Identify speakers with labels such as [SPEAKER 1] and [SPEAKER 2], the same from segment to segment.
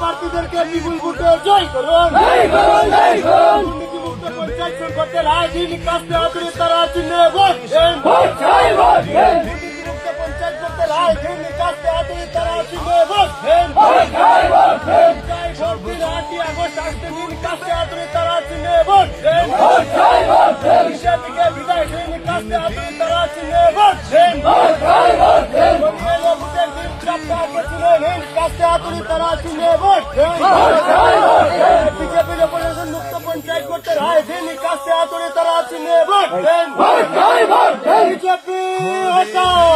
[SPEAKER 1] প্রার্থীদেরকে বিপুল ভোটে জয় করুন। পঞ্চায়েত করতে রাজনীতি নিকাশে আদরে তারা চিহ্নে ভোট দেন। পঞ্চায়েত করতে রাজনীতি নিকাশে আদরে তারা চিহ্নে ভোট দেন। দিন। আগস্ট আসতে দিন কাছে আদরে তারা চিহ্নে ভোট আদরে তারা দেন বিজেপি রেপুটেশন মুক্ত পঞ্চায়েত করতে রাজধানী কাছে আদরে তারা দেন বিজেপি হটাও।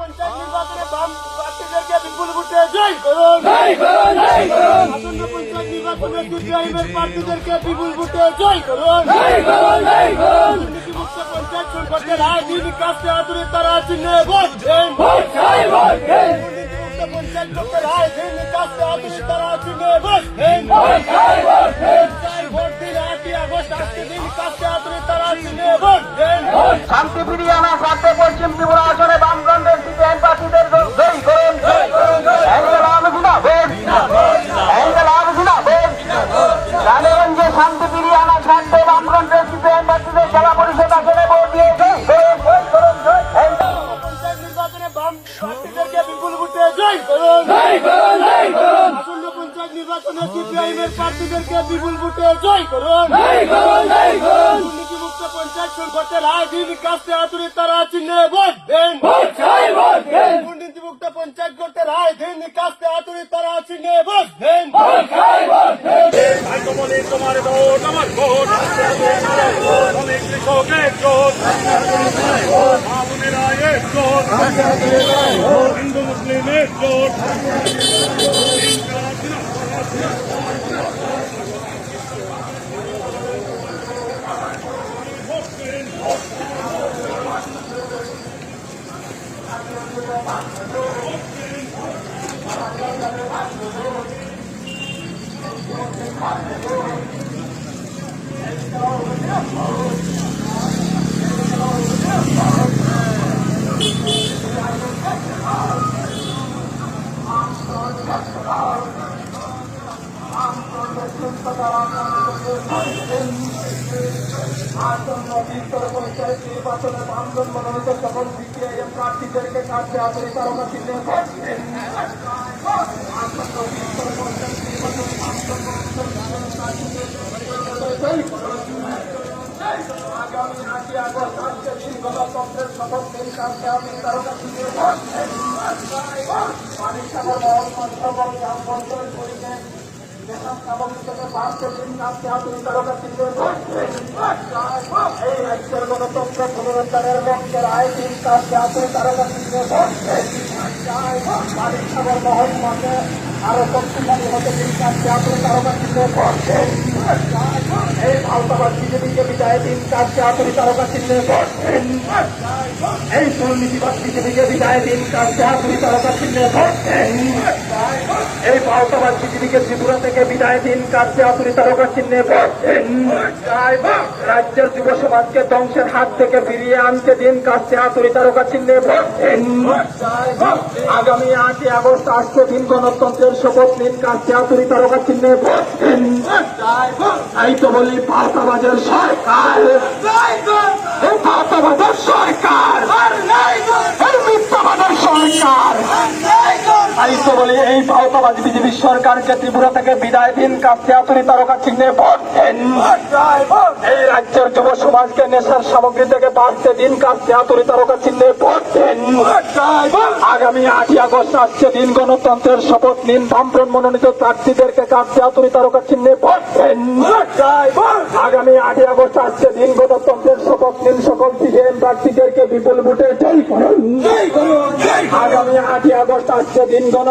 [SPEAKER 1] পঞ্চায়েত নির্বাচনে বাম প্রার্থীদেরকে বিপুল ভোটে জয় করুন। পঞ্চায়েত নির্বাচনে সিপিআইএমের প্রার্থীদেরকে বিপুল ভোটে জয় করুন। দুর্নীতিমুক্ত পঞ্চায়েত করতে রাজনীতি কাছে আদরে তারা চিহ্নে ভোট দেন দুর্নীতিমুক্ত পঞ্চায়েত করতে রাজনীতি কাছে আদরে তারা চিহ্নে ভোট দেন ভোট নির্বাচনে সিপিআইএমের প্রার্থীদেরকে বিপুল ভোটে জয় করুন। দুর্নীতিমুক্ত পঞ্চায়েত করতে রাজনীতি কাছে আতুরে তারা চিহ্নে ভোট দেন। দুর্নীতিমুক্ত পঞ্চায়েত করতে রাজনীতি কাছে আতুরে তারা চিহ্নে ভোট দেন।
[SPEAKER 2] তোমার ভোট আমার ভোট। মামুনেরা হিন্দু মুসলিম একজোট।
[SPEAKER 3] পঞ্চায়েত নির্বাচনে বামদল মনোনীত সকল সিপিআইএম প্রার্থীদেরকে কাছে আসলে তারা চিহ্নে ভোট দিন। আসন্ন বিস্তর পঞ্চায়েত নির্বাচনে বামদল মনোনীত সকল প্রার্থীদেরকে জয়ী করুন। আগামী আটই আগস্ট এই রাজ্যের গণতন্ত্র পুনরুদ্ধারের লক্ষ্যের আয় দিন কাছে আপনি তারকা মহল মাঠে আরও শক্তিশালী হতে চিহ্নে এই ভারতাবাদ বিজেপিকে বিদায় দিন কাছে আপনি তারকা ভোট এই দুর্নীতিবাদ বিজেপিকে দিন ভোট দিন। এই ভারতাবাদ বিজেপিকে ত্রিপুরা থেকে বিদায় দিন কাছে আপনি তারকা চিহ্নে। রাজ্যের যুব সমাজকে ধ্বংসের হাত থেকে ফিরিয়ে আনতে দিন কাছে হাতুড়ি তারকা চিহ্নে। আগামী আটই আগস্ট আসছে দিন গণতন্ত্রের শপথ নিন কাছে হাতুড়ি তারকা চিহ্নে ভোট দিন। তাই তো বলি ভারতাবাজের সরকার। সরকার। তাই বলি এই ভারতাবাজ বিজেপি সরকারকে ত্রিপুরা থেকে বিদায় দিন হাতুড়ি তারকা চিহ্নে। এই রাজ্যের যুব সমাজকে নেশার সামগ্রী থেকে বাঁচতে দিন হাতুড়ি তারকা চিহ্নে। আগামী আটই আগস্ট আসছে দিন, গণতন্ত্রের শপথ নিন, বামফ্রন্ট মনোনীত প্রার্থীদেরকে হাতুড়ি তারকা চিহ্নে ভোট। আগামী আটই আগস্ট আসছে দিন, গণতন্ত্রের শপথ নিন, সকল সিপিএম প্রার্থীদেরকে বিপুল ভোটে জয় করুন আগামী আটই আগস্ট আসছে দিন